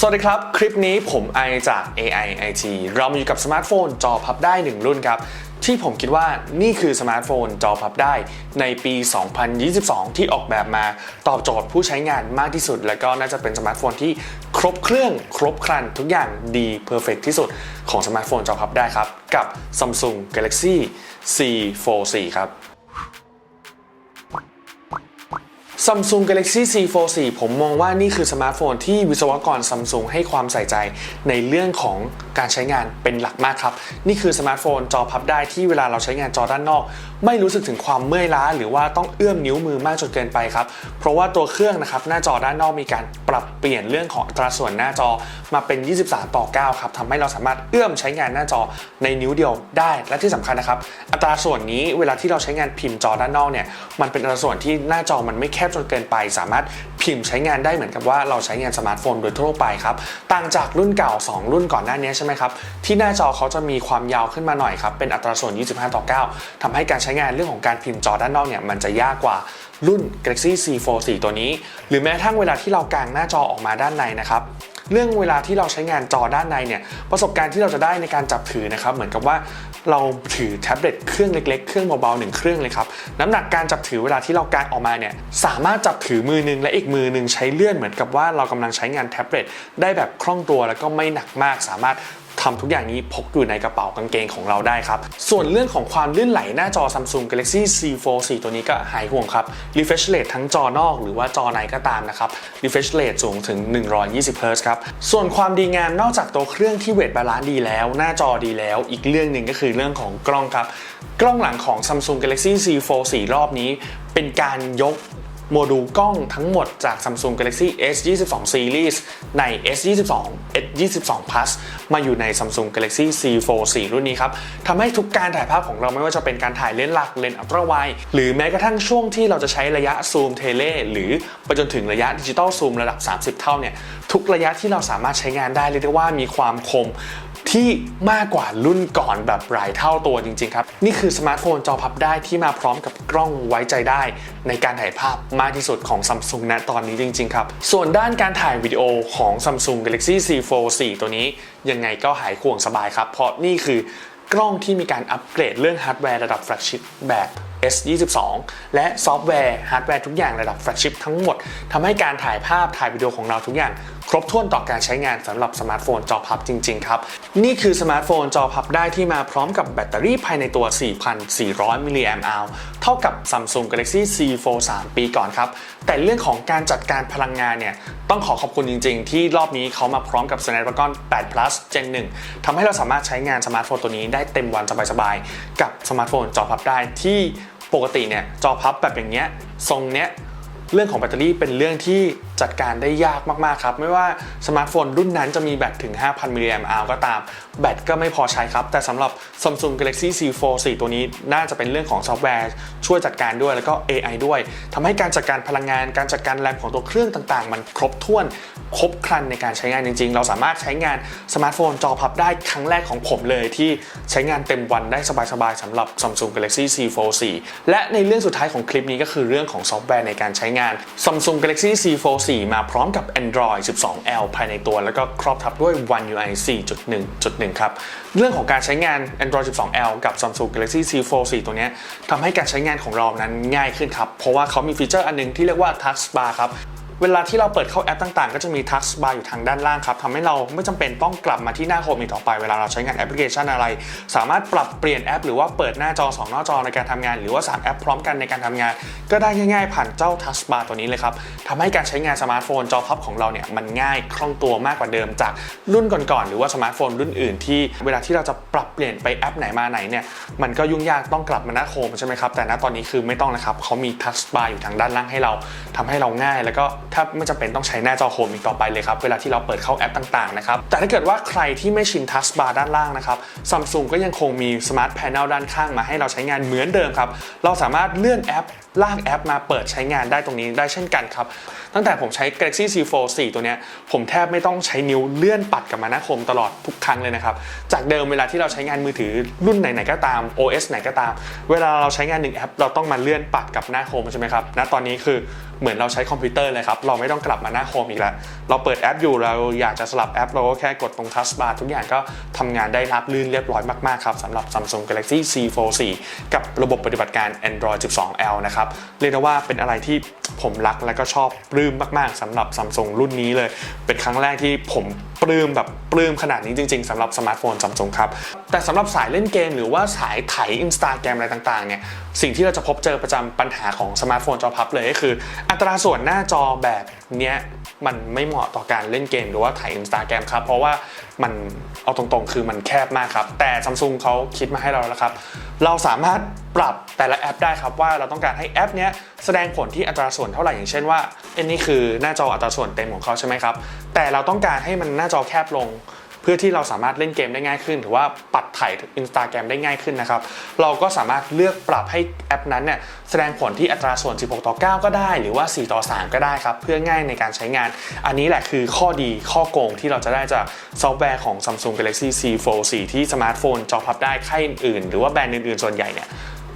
สวัสดีครับ คลิปนี้ผมไอจาก AI IT เรามาอยู่กับสมาร์ทโฟนจอพับได้ 1 รุ่นครับ ที่ผมคิดว่านี่คือสมาร์ทโฟนจอพับได้ในปี 2022 ที่ออกแบบมาตอบโจทย์ผู้ใช้งานมากที่สุด และก็น่าจะเป็นสมาร์ทโฟนที่ครบเครื่องครบครันทุกอย่างดีเพอร์เฟกที่สุดของสมาร์ทโฟนจอพับได้ครับ กับ Samsung Galaxy C44 ครับ Samsung Galaxy C44 ผมมองว่านี่คือสมาร์ทโฟนที่วิศวกร Samsung ให้ความใส่ใจในเรื่องของการใช้งานเป็นหลักมากครับ นี่คือสมาร์ทโฟนจอพับได้ที่เวลาเราใช้งานจอด้านนอก ไม่รู้สึกถึงความเมื่อยล้า หรือว่าต้องเอื้อมนิ้วมือมากจนเกินไปครับ เพราะว่าตัวเครื่องนะครับหน้าจอด้านนอกมีการปรับเปลี่ยนเรื่องของอัตราส่วนหน้าจอมาเป็น 23 ต่อ 9 ครับทำให้เราสามารถเอื้อมใช้งานหน้าจอในนิ้วเดียวได้ และที่สำคัญนะครับอัตราส่วนนี้เวลาที่เราใช้งานพิมพ์จอด้านนอกเนี่ยมันเป็นอัตราส่วนที่หน้าจอมันไม่แคบจนเกินไป สามารถพิมพ์ใช้งานได้เหมือนกับว่าเราใช้งานสมาร์ทโฟนโดยทั่วไปครับ ต่างจากรุ่นเก่า 2 รุ่นก่อนหน้านี้ใช่ไหมครับ ที่หน้าจอเขาจะมีความยาวขึ้นมาหน่อยครับ เป็นอัตราส่วน 25 ต่อ 9ทำให้การใช้งานเรื่องของการพิมพ์จอด้านนอกเนี่ยมันจะยากกว่ารุ่น Galaxy C44 ตัวนี้ หรือแม้กระทั่งเวลาที่เรากางหน้าจอออกมาด้านในนะครับ เรื่องเวลาที่เราใช้งานจอด้านในเนี่ยประสบการณ์ที่เราจะได้ในการจับถือนะครับเหมือนกับว่าเราถือแท็บเล็ตเครื่องเล็กๆ เครื่องเบาๆหนึ่งเครื่องเลยครับน้ำหนักการจับถือเวลาที่เราการออกมาเนี่ยสามารถจับถือมือหนึงและอีกมือหนึงใช้เลื่อนเหมือนกับว่าเรากำลังใช้งานแท็บเล็ตได้แบบคล่องตัวแล้วก็ไม่หนักมากสามารถ ทำทุกอย่างนี้พกอยู่ในกระเป๋ากางเกงของเราได้ครับ ส่วนเรื่องของความลื่นไหลหน้าจอ Samsung Galaxy C44 ตัวนี้ก็หายห่วงครับ refresh rate ทั้งจอนอกหรือว่าจอในก็ตามนะครับ refresh rate สูงถึง 120 Hz ครับ ส่วนความดีงามนอกจากตัวเครื่องที่เวทบาลานซ์ดีแล้ว หน้าจอดีแล้ว อีกเรื่องหนึ่งก็คือเรื่องของกล้องครับ กล้องหลังของ Samsung Galaxy C44 รอบนี้ เป็นการยก โมดูลกล้องทั้งหมดจาก Samsung Galaxy S22 Series ใน S22 S22 Plus มาอยู่ใน Samsung Galaxy C44 รุ่นนี้ครับทำให้ทุกการถ่ายภาพของเราไม่ว่าจะเป็นการถ่ายเลนส์หลักเลนส์อัลตร้าไวหรือแม้กระทั่งช่วงที่เราจะใช้ระยะซูมเทเลหรือไปจนถึงระยะดิจิตอลซูมระดับ 30 เท่าเนี่ยทุกระยะที่เราสามารถใช้งานได้เรียกได้ว่ามีความคม ที่มากกว่ารุ่นก่อนแบบหลายเท่าตัวจริงๆครับ นี่คือสมาร์ทโฟนจอพับได้ที่มาพร้อมกับกล้องไว้ใจได้ ในการถ่ายภาพมากที่สุดของ Samsung ณตอนนี้จริงๆครับ ส่วนด้านการถ่ายวิดีโอของ Samsung Galaxy C44 ตัวนี้ ยังไงก็หายห่วงสบายครับ เพราะนี่คือกล้องที่มีการอัปเกรดเรื่องฮาร์ดแวร์ระดับแฟลกชิพแบบ S22 และซอฟต์แวร์ฮาร์ดแวร์ทุกอย่างระดับแฟลกชิพทั้งหมดทำให้การถ่ายภาพถ่ายวิดีโอของเราทุกอย่าง ครบถ้วนต่อการใช้งานสำหรับสมาร์ทโฟนจอพับจริง ๆ ครับ นี่คือสมาร์ทโฟนจอพับได้ที่มาพร้อมกับแบตเตอรี่ภายในตัว 4,400 มิลลิแอมป์อเท่ากับ Samsung Galaxy C43 ปีก่อนครับ แต่เรื่องของการจัดการพลังงานเนี่ยต้องขอขอบคุณจริง ๆ ที่รอบนี้เขามาพร้อมกับ Snapdragon 8 Plus Gen 1ทำให้เราสามารถใช้งานสมาร์ทโฟนตัวนี้ได้เต็มวันสบายๆกับสมาร์ทโฟนจอพับได้ที่ปกติเนี่ยจอพับแบบอย่างเงี้ยทรงเนี้ย เรื่องของแบตเตอรี่เป็นเรื่องที่จัดการได้ยากมากๆครับ ไม่ว่าสมาร์ทโฟนรุ่นนั้นจะมีแบตถึง 5,000 มิลลิแอมป์ก็ตาม แบตก็ไม่พอใช้ครับ แต่สำหรับ Samsung Galaxy C44 ตัวนี้น่าจะเป็นเรื่องของซอฟต์แวร์ช่วยจัดการด้วยแล้วก็ AI ด้วยทำให้การจัดการพลังงาน การจัดการแรมของตัวเครื่องต่างๆ มันครบถ้วนครบครันในการใช้งานจริง ๆ เราสามารถใช้งานสมาร์ทโฟนจอพับได้ครั้งแรกของผมเลยที่ใช้งานเต็มวันได้สบายๆสำหรับ Samsung Galaxy C44 และในเรื่องสุดท้ายของคลิปนี้ก็คือเรื่องของซอฟต์แวร์ในการใช้งาน Samsung Galaxy Z Fold 4 มาพร้อมกับ Android 12L ภายในตัว แล้วก็ครอบทับด้วย One UI 4.1.1 ครับ เรื่องของการใช้งาน Android 12L กับ Samsung Galaxy Z Fold 4 ตัวนี้ทำให้การใช้งานของเรานั้นง่ายขึ้นครับ เพราะว่าเขามีฟีเจอร์อันนึงที่เรียกว่า Touch Bar ครับ เวลาที่เราเปิดเข้าแอปต่างๆ ก็จะมี Touch Bar อยู่ทางด้านล่างครับทำให้เราไม่จำเป็นต้องกลับมาที่หน้าโฮมอีกต่อไปเวลาเราใช้งานแอปพลิเคชันอะไร สามารถปรับเปลี่ยนแอป หรือว่าเปิดหน้าจอ 2 หน้าจอในการทำงาน หรือว่า 3 แอปพร้อมกันในการทำงาน ก็ได้ง่ายๆ ผ่านเจ้า Touch Bar ตัวนี้เลยครับทำให้การใช้งานสมาร์ทโฟนจอพับของเราเนี่ยมันง่ายคล่องตัวมากกว่าเดิมจากรุ่นก่อนๆหรือว่าสมาร์ทโฟนรุ่นอื่นที่เวลาที่เราจะปรับเปลี่ยนไปแอปไหนมาไหนเนี่ยมันก็ยุ่งยากต้องกลับมาหน้าโฮมใช่ไหมครับแต่ณตอนนี้คือไม่ต้องนะครับเขามี Touch Bar อยู่ทางด้านล่างให้เราทำให้เราง่ายแล้วก็ถ้าไม่จำเป็นต้องใช้หน้าจอโฮมอีกต่อไปเลยครับ เวลาที่เราเปิดเข้าแอปต่างๆนะครับ แต่ถ้าเกิดว่าใครที่ไม่ชินทัชบาร์ด้านล่างนะครับซัมซุงก็ยังคงมีสมาร์ทแพน e l ด้านข้างมาให้เราใช้งานเหมือนเดิมครับ เราสามารถเลื่อนแอปลากแอปมาเปิดใช้งานได้ตรงนี้ได้เช่นกันครับ ตั้งแต่ผมใช้ Galaxy C44 ตัวเนี้ย ผมแทบไม่ต้องใช้นิ้วเลื่อนปัดกับมาหน้าโฮมตลอดทุกครั้งเลยนะครับ จากเดิมเวลาที่เราใช้งานมือถือรุ่นไหนๆก็ตาม OS ไหนก็ตาม เวลาเราใช้งานหนึ่งแอป เราต้องมาเลื่อนปัดกับหน้าโฮมใช่ไหมครับณตอนนี้คือ เหมือนเราใช้คอมพิวเตอร์เลยครับ เราไม่ต้องกลับมาหน้าโฮมอีกแล้ว เราเปิดแอปอยู่เราอยากจะสลับแอป เราก็แค่กดตรงทัชบาร์ทุกอย่างก็ทำงานได้รับลื่นเรียบร้อยมากๆครับสำหรับ Samsung Galaxy C Fold 4กับระบบปฏิบัติการ Android 12L นะครับ เรียกได้ว่าเป็นอะไรที่ผมรักและก็ชอบปลื้มมาก ๆสำหรับ Samsung รุ่นนี้เลย เป็นครั้งแรกที่ผมปลื้มแบบปลื้มขนาดนี้จริงๆสำหรับสมาร์ทโฟนซัมซุงครับแต่สำหรับสายเล่นเกมหรือว่าสายไถ Instagram อะไรต่างๆเนี่ยสิ่งที่เราจะพบเจอประจำปัญหาของสมาร์ทโฟนจอพับเลยก็คือ อัตราส่วนหน้าจอแบบเนี้ยมันไม่เหมาะต่อการเล่นเกมหรือว่าถ่ายอินสตาแกรมครับ เพราะว่า มันเอาตรงๆ คือมันแคบมากครับ แต่ Samsung เขาคิดมาให้เราแล้วครับ เราสามารถปรับแต่ละแอปได้ครับว่าเราต้องการให้แอปเนี้ยแสดงผลที่อัตราส่วนเท่าไหร่อย่างเช่นว่าอันนี้คือหน้าจออัตราส่วนเต็มของเขาใช่ไหมครับ แต่เราต้องการให้มันหน้าจอแคบลง พื่อที่เราสามารถเล่นเกมได้ง่ายขึ้น หรือว่าปัดถ่าย Instagram ได้ง่ายขึ้นนะครับ เราก็สามารถเลือกปรับให้แอปนั้นเนี่ยแสดงผลที่อัตราส่วน 16 ต่อ 9 ก็ได้ หรือว่า 4 ต่อ 3 ก็ได้ครับ เพื่อง่ายในการใช้งาน อันนี้แหละคือข้อดีข้อโกงที่เราจะได้จากซอฟต์แวร์ของ Samsung Galaxy C Fold 4 ที่สมาร์ทโฟนจอพับได้ค่ายอื่นๆหรือว่าแบรนด์อื่นๆ ส่วนใหญ่เนี่ย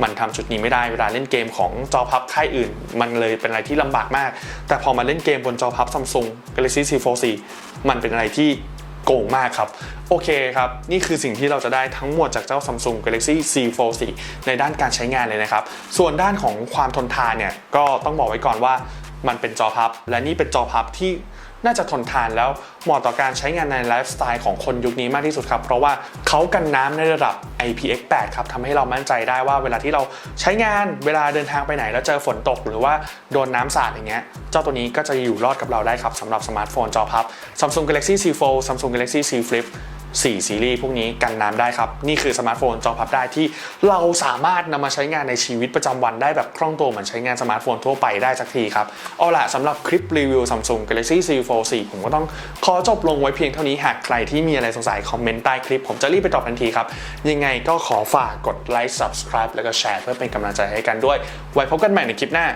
มันทำจุดนี้ไม่ได้เวลาเล่นเกมของจอพับค่ายอื่น มันเลยเป็นอะไรที่ลำบากมาก แต่พอมาเล่นเกมบนจอพับ Samsung Galaxy C Fold 4มันเป็นอะไรที่ โกงมากครับ โอเคครับ นี่คือสิ่งที่เราจะได้ทั้งหมดจากเจ้า Samsung Galaxy C Fold 4ในด้านการใช้งานเลยนะครับ ส่วนด้านของความทนทานเนี่ยก็ต้องบอกไว้ก่อนว่า มันเป็นจอพับ และนี่เป็นจอพับที่น่าจะทนทานแล้วเหมาะต่อการใช้งานในไลฟ์สไตล์ของคนยุคนี้มากที่สุดครับ เพราะว่าเขากันน้ำในระดับ IPX8 ครับทำให้เรามั่นใจได้ว่าเวลาที่เราใช้งานเวลาเดินทางไปไหน แล้วเจอฝนตก หรือว่าโดนน้ำสาดอย่างเงี้ย เจ้าตัวนี้ก็จะอยู่รอดกับเราได้ครับสำหรับสมาร์ทโฟนจอพับ Samsung Galaxy C Fold Samsung Galaxy C Flip 4 ซีรีส์พวกนี้กันน้ำได้ครับ นี่คือสมาร์ทโฟนจอพับได้ที่เราสามารถนำมาใช้งานในชีวิตประจำวันได้แบบคล่องตัวเหมือนใช้งานสมาร์ทโฟนทั่วไปได้สักทีครับ เอาล่ะสำหรับคลิปรีวิว Samsung Galaxy C Fold 4 ผมก็ต้องขอจบลงไว้เพียงเท่านี้หากใครที่มีอะไรสงสัยคอมเมนต์ใต้คลิป ผมจะรีบไปตอบทันทีครับ ยังไงก็ขอฝากกดไลค์ subscribe แล้วก็แชร์เพื่อเป็นกำลังใจให้กันด้วย ไว้พบกันใหม่ในคลิปหน้า